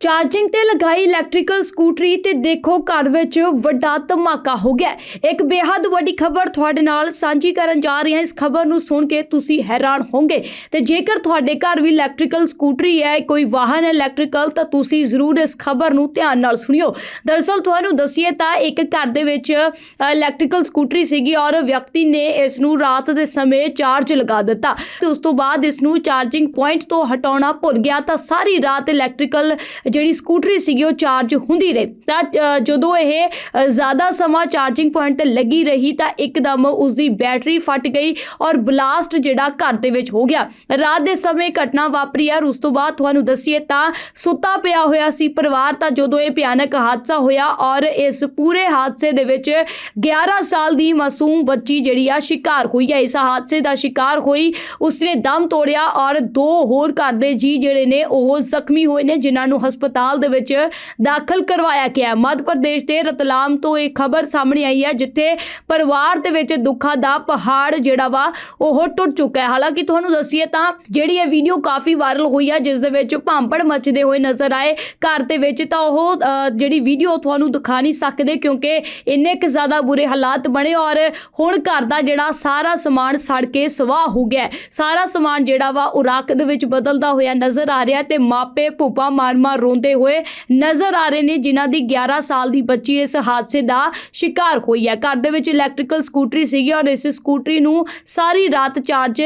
Charging ਤੇ ਲਗਾਈ electrical ਸਕੂਟਰੀ ਤੇ ਦੇਖੋ ਘਰ ਵਿੱਚ ਵੱਡਾ ਧਮਾਕਾ ਹੋ ਗਿਆ ਇੱਕ ਬੇਹੱਦ ਵੱਡੀ ਖਬਰ ਤੁਹਾਡੇ ਨਾਲ ਸਾਂਝੀ ਕਰਨ ਜਾ ਰਹੇ ਹਾਂ। ਇਸ ਖਬਰ ਨੂੰ ਸੁਣ ਕੇ ਤੁਸੀਂ ਹੈਰਾਨ ਹੋਵੋਗੇ ਤੇ ਜੇਕਰ ਤੁਹਾਡੇ ਘਰ ਵੀ ਇਲੈਕਟ੍ਰੀਕਲ ਸਕੂਟਰੀ ਹੈ, ਕੋਈ ਵਾਹਨ ਹੈ ਇਲੈਕਟ੍ਰੀਕਲ ਤਾਂ ਤੁਸੀਂ ਜ਼ਰੂਰ ਇਸ ਖਬਰ ਨੂੰ ਧਿਆਨ ਨਾਲ ਸੁਣਿਓ। ਦਰਅਸਲ ਤੁਹਾਨੂੰ ਦੱਸੀਏ ਤਾਂ ਇੱਕ ਘਰ ਦੇ ਵਿੱਚ ਇਲੈਕਟ੍ਰੀਕਲ ਸਕੂਟਰੀ ਸੀਗੀ ਔਰ ਵਿਅਕਤੀ ਨੇ ਇਸ ਨੂੰ ਰਾਤ ਦੇ ਸਮੇਂ ਚਾਰਜ ਲਗਾ ਦਿੱਤਾ ਤੇ ਉਸ ਤੋਂ ਬਾਅਦ ਇਸ ਨੂੰ ਚਾਰਜਿੰਗ ਪੁਆਇੰਟ ਤੋਂ ਹਟਾਉਣਾ ਭੁੱਲ ਗਿਆ ਤਾਂ ਸਾਰੀ ਰਾਤ ਇਲੈਕਟ੍ਰੀਕਲ ਜਿਹੜੀ ਸਕੂਟਰੀ ਸੀਗੀ, ਉਹ ਚਾਰਜ ਹੁੰਦੀ ਰਹੀ। ਤਾਂ ਜਦੋਂ ਇਹ ਜ਼ਿਆਦਾ ਸਮਾਂ ਚਾਰਜਿੰਗ ਪੁਆਇੰਟ ਤੇ ਲੱਗੀ ਰਹੀ, ਤਾਂ ਇੱਕਦਮ ਉਸ ਦੀ ਬੈਟਰੀ ਫਟ ਗਈ ਔਰ ਬਲਾਸਟ ਜਿਹੜਾ ਘਰ ਦੇ ਵਿੱਚ ਹੋ ਗਿਆ। ਰਾਤ ਦੇ ਸਮੇਂ ਘਟਨਾ ਵਾਪਰੀ ਔਰ ਉਸ ਤੋਂ ਬਾਅਦ ਤੁਹਾਨੂੰ ਦੱਸੀਏ ਤਾਂ ਸੁੱਤਾ ਪਿਆ ਹੋਇਆ ਸੀ ਪਰਿਵਾਰ, ਤਾਂ ਜਦੋਂ ਇਹ ਭਿਆਨਕ ਹਾਦਸਾ ਹੋਇਆ ਔਰ ਇਸ ਪੂਰੇ ਹਾਦਸੇ ਦੇ ਵਿੱਚ 11 ਸਾਲ ਦੀ ਮਾਸੂਮ ਬੱਚੀ ਜਿਹੜੀ ਆ, ਸ਼ਿਕਾਰ ਹੋਈ ਹੈ। ਇਸ ਹਾਦਸੇ ਦਾ ਸ਼ਿਕਾਰ ਹੋਈ ਉਸਨੇ ਦਮ ਤੋੜਿਆ ਔਰ ਦੋ ਹੋਰ ਘਰ ਦੇ ਜੀ ਜਿਹੜੇ ਨੇ, ਉਹ ਜ਼ਖਮੀ ਹੋਏ ਨੇ, ਜਿਨ੍ਹਾਂ ਨੂੰ ਹਸਪਤਾਲ ਹਸਪਤਾਲ ਦੇ ਵਿੱਚ ਦਾਖਲ ਕਰਵਾਇਆ ਗਿਆ ਮੱਧ ਪ੍ਰਦੇਸ਼ ਦੇ ਰਤਲਾਮ ਤੋਂ ਇਹ ਖਬਰ ਸਾਹਮਣੇ ਆਈ ਹੈ, ਜਿੱਥੇ ਪਰਿਵਾਰ ਦੇ ਵਿੱਚ ਦੁੱਖਾਂ ਦਾ ਪਹਾੜ ਜਿਹੜਾ ਵਾ, ਉਹ ਟੁੱਟ ਚੁੱਕਾ ਹੈ। ਹਾਲਾਂਕਿ ਤੁਹਾਨੂੰ ਦੱਸੀਏ ਤਾਂ ਜਿਹੜੀ ਇਹ ਵੀਡੀਓ ਕਾਫੀ ਵਾਇਰਲ ਹੋਈ ਹੈ, ਜਿਸ ਦੇ ਵਿੱਚ ਭਾਂਪੜ ਮੱਚਦੇ ਹੋਏ ਨਜ਼ਰ ਆਏ ਘਰ ਦੇ ਵਿੱਚ, ਤਾਂ ਉਹ ਜਿਹੜੀ ਵੀਡੀਓ ਤੁਹਾਨੂੰ ਦਿਖਾ ਨਹੀਂ ਸਕਦੇ ਕਿਉਂਕਿ ਇੰਨੇ ਕੁ ਜ਼ਿਆਦਾ ਬੁਰੇ ਹਾਲਾਤ ਬਣੇ ਔਰ ਹੁਣ ਘਰ ਦਾ ਜਿਹੜਾ ਸਾਰਾ ਸਮਾਨ ਸੜ ਕੇ ਸਵਾਹ ਹੋ ਗਿਆ ਸਾਰਾ ਸਮਾਨ ਜਿਹੜਾ ਵਾ, ਉਹ ਰਾਖ ਦੇ ਵਿੱਚ ਬਦਲਦਾ ਹੋਇਆ ਨਜ਼ਰ ਆ ਰਿਹਾ ਤੇ ਮਾਪੇ ਭੂਪਾ ਮਾਰ-ਮਾਰ ਰੋਂਦੇ ਹੋਏ ਨਜ਼ਰ ਆ ਰਹੇ ਨੇ, ਜਿਨ੍ਹਾਂ ਦੀ 11 ਸਾਲ ਦੀ ਬੱਚੀ ਇਸ ਹਾਦਸੇ ਦਾ ਸ਼ਿਕਾਰ ਹੋਈ ਹੈ। ਘਰ ਦੇ ਵਿੱਚ ਇਲੈਕਟ੍ਰੀਕਲ ਸਕੂਟਰੀ ਸੀਗੀ ਔਰ ਇਸ ਸਕੂਟਰੀ ਨੂੰ ਸਾਰੀ ਰਾਤ ਚਾਰਜ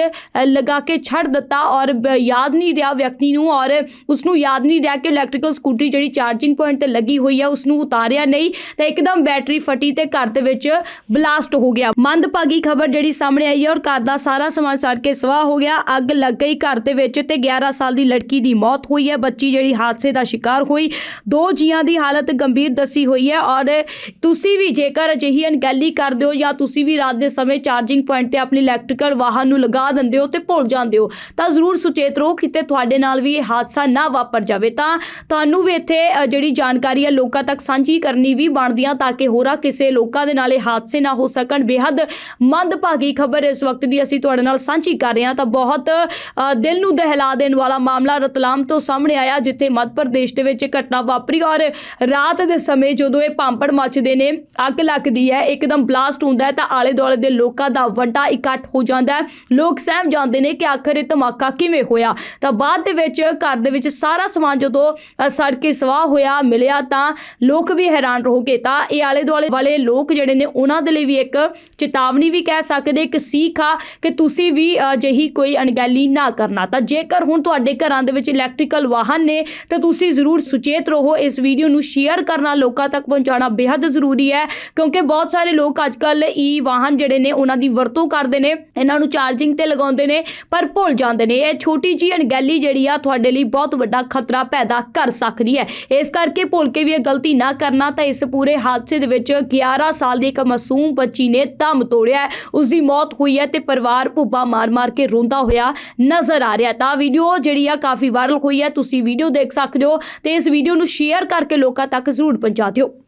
ਲਗਾ ਕੇ ਛੱਡ ਦਿੱਤਾ ਔਰ ਯਾਦ ਨਹੀਂ ਰਿਹਾ ਵਿਅਕਤੀ ਨੂੰ ਔਰ ਉਸ ਨੂੰ ਯਾਦ ਨਹੀਂ ਰਿਹਾ ਕਿ ਇਲੈਕਟ੍ਰੀਕਲ ਸਕੂਟਰੀ ਜਿਹੜੀ ਚਾਰਜਿੰਗ ਪੁਆਇੰਟ ਤੇ ਲੱਗੀ ਹੋਈ ਹੈ ਉਸ ਨੂੰ ਉਤਾਰਿਆ ਨਹੀਂ। ਤਾਂ ਇੱਕਦਮ ਬੈਟਰੀ ਫਟੀ ਤੇ ਘਰ ਦੇ ਵਿੱਚ ਬਲਾਸਟ ਹੋ ਗਿਆ। ਮੰਦਭਾਗੀ ਖਬਰ ਜਿਹੜੀ ਸਾਹਮਣੇ ਆਈ ਹੈ ਔਰ ਘਰ ਦਾ ਸਾਰਾ ਸਮਾਨ ਸੜ ਕੇ ਸਵਾਹ ਹੋ ਗਿਆ। ਅੱਗ ਲੱਗ ਗਈ ਘਰ ਦੇ ਵਿੱਚ ਤੇ 11 ਸਾਲ ਦੀ ਲੜਕੀ ਦੀ ਮੌਤ ਹੋਈ ਹੈ। ਬੱਚੀ ਜਿਹੜੀ ਹਾਦਸੇ ਦਾ ਸ਼ਿਕਾਰ ਹੋਈ। ਦੋ ਜੀਆਂ ਦੀ ਹਾਲਤ ਗੰਭੀਰ ਦੱਸੀ ਹੋਈ ਹੈ ਔਰ ਤੁਸੀਂ ਵੀ ਜੇਕਰ ਅਜਿਹੀ ਅਣਗਹਿਲੀ ਕਰਦੇ ਹੋ ਜਾਂ ਤੁਸੀਂ ਵੀ ਰਾਤ ਦੇ ਸਮੇਂ ਚਾਰਜਿੰਗ ਪੁਆਇੰਟ ਤੇ ਆਪਣੀ ਇਲੈਕਟ੍ਰੀਕਲ ਵਾਹਨ ਨੂੰ ਲਗਾ ਦਿੰਦੇ ਹੋ ਤੇ ਭੁੱਲ ਜਾਂਦੇ ਹੋ, ਤਾਂ ਜ਼ਰੂਰ ਸੁਚੇਤ ਰਹੋ ਕਿਤੇ ਤੁਹਾਡੇ ਨਾਲ ਵੀ ਇਹ ਹਾਦਸਾ ਨਾ ਵਾਪਰ ਜਾਵੇ। ਤਾਂ ਤੁਹਾਨੂੰ ਵੀ ਇੱਥੇ ਜਿਹੜੀ ਜਾਣਕਾਰੀ ਹੈ ਲੋਕਾਂ ਤੱਕ ਸਾਂਝੀ ਕਰਨੀ ਵੀ ਬਣਦੀ ਆ ਤਾਂ ਕਿ ਹੋਰਾਂ ਕਿਸੇ ਲੋਕਾਂ ਦੇ ਨਾਲ ਇਹ ਹਾਦਸੇ ਨਾ ਹੋ ਸਕਣ। ਬੇਹੱਦ ਮੰਦਭਾਗੀ ਖਬਰ ਇਸ ਵਕਤ ਦੀ ਅਸੀਂ ਤੁਹਾਡੇ ਨਾਲ ਸਾਂਝੀ ਕਰ ਰਹੇ ਹਾਂ। ਤਾਂ ਬਹੁਤ ਦਿਲ ਨੂੰ ਦਹਿਲਾ ਦੇਣ ਵਾਲਾ ਮਾਮਲਾ ਰਤਲਾਮ ਤੋਂ ਸਾਹਮਣੇ ਆਇਆ, ਜਿੱਥੇ ਮੱਧ ਪ੍ਰਦੇਸ਼ ਦੇ ਵਿੱਚ ਘਟਨਾ ਵਾਪਰੀ ਔਰ ਰਾਤ ਦੇ ਸਮੇਂ ਜਦੋਂ ਇਹ ਭਾਂਪੜ ਮੱਚਦੇ ਨੇ, ਅੱਗ ਲੱਗਦੀ ਹੈ, ਇੱਕਦਮ ਬਲਾਸਟ ਹੁੰਦਾ ਹੈ ਤਾਂ ਆਲੇ ਦੁਆਲੇ ਦੇ ਲੋਕਾਂ ਦਾ ਵੱਡਾ ਇਕੱਠ ਹੋ ਜਾਂਦਾ ਹੈ। ਲੋਕ ਸਹਿਮ ਜਾਂਦੇ ਨੇ ਕਿ ਆਖਰ ਇਹ ਧਮਾਕਾ ਕਿਵੇਂ ਹੋਇਆ? ਤਾਂ ਬਾਅਦ ਦੇ ਵਿੱਚ ਘਰ ਦੇ ਵਿੱਚ ਸਾਰਾ ਸਮਾਨ ਜਦੋਂ ਸੜ ਕੇ ਸਵਾਹ ਹੋਇਆ, ਮਿਲਿਆ ਤਾਂ ਲੋਕ ਵੀ ਹੈਰਾਨ ਹੋ ਗਏ ਤਾਂ ਇਹ ਆਲੇ ਦੁਆਲੇ ਵਾਲੇ ਲੋਕ ਜਿਹੜੇ ਨੇ, ਉਹਨਾਂ ਦੇ ਲਈ ਵੀ ਇੱਕ ਚੇਤਾਵਨੀ ਵੀ ਕਹਿ ਸਕਦੇ, ਇੱਕ ਸੀਖ ਆ ਕਿ ਤੁਸੀਂ ਵੀ ਅਜਿਹੀ ਕੋਈ ਅਣਗਹਿਲੀ ਨਾ ਕਰਨਾ। ਤਾਂ ਜੇਕਰ ਹੁਣ ਤੁਹਾਡੇ ਘਰਾਂ ਦੇ ਵਿੱਚ ਇਲੈਕਟ੍ਰੀਕਲ ਵਾਹਨ ਨੇ, ਤਾਂ ਤੁਸੀਂ ਜ਼ਰੂਰ ਸੁਚੇਤ ਰਹੋ, ਇਸ ਵੀਡੀਓ ਨੂੰ ਸ਼ੇਅਰ ਕਰਨਾ ਲੋਕਾਂ ਤੱਕ ਪਹੁੰਚਾਉਣਾ ਬੇहद ਜ਼ਰੂਰੀ ਹੈ, ਕਿਉਂਕਿ ਬਹੁਤ ਸਾਰੇ ਲੋਕ ਅੱਜ ਅੱਜਕੱਲ ਈ ਵਾਹਨ ਜਿਹੜੇ ਨੇ, ਉਹਨਾਂ ਦੀ ਵਰਤੋਂ ਕਰਦੇ ਨੇ, ਇਹਨਾਂ ਨੂੰ ਚਾਰਜਿੰਗ ਤੇ ਲਗਾਉਂਦੇ ਨੇ, ਪਰ ਭੁੱਲ ਜਾਂਦੇ ਨੇ। ਇਹ ਛੋਟੀ ਜਿਹੀ ਅਣਗਹਿਲੀ ਜਿਹੜੀ ਆ, ਤੁਹਾਡੇ ਲਈ ਬਹੁਤ ਵੱਡਾ ਖਤਰਾ ਪੈਦਾ ਕਰ ਸਕਦੀ ਹੈ। ਇਸ ਕਰਕੇ ਭੁੱਲ ਕੇ ਵੀ ਇਹ ਗਲਤੀ ਨਾ ਕਰਨਾ, ਤਾਂ ਇਸ ਪੂਰੇ ਹਾਦਸੇ ਦੇ ਵਿੱਚ 11 ਸਾਲ ਦੀ ਇੱਕ ਮਾਸੂਮ ਬੱਚੀ ਨੇ ਦਮ ਤੋੜਿਆ ਹੈ। ਉਸ ਦੀ ਮੌਤ ਹੋਈ ਹੈ ਤੇ ਪਰਿਵਾਰ ਭੁੱਬਾ ਮਾਰ-ਮਾਰ ਕੇ ਰੋਂਦਾ ਹੋਇਆ ਨਜ਼ਰ ਆ ਰਿਹਾ ਤਾਂ ਵੀਡੀਓ ਜਿਹੜੀ ਆ, ਕਾਫੀ ਵਾਇਰਲ ਹੋਈ ਹੈ, ਤੁਸੀਂ ਵੀਡੀਓ ਦੇਖ ਸਕਦੇ ਹੋ। ਤੇ ਇਸ ਵੀਡੀਓ ਨੂੰ ਸ਼ੇਅਰ ਕਰਕੇ ਲੋਕਾਂ ਤੱਕ ਜ਼ਰੂਰ ਪਹੁੰਚਾ ਦਿਓ।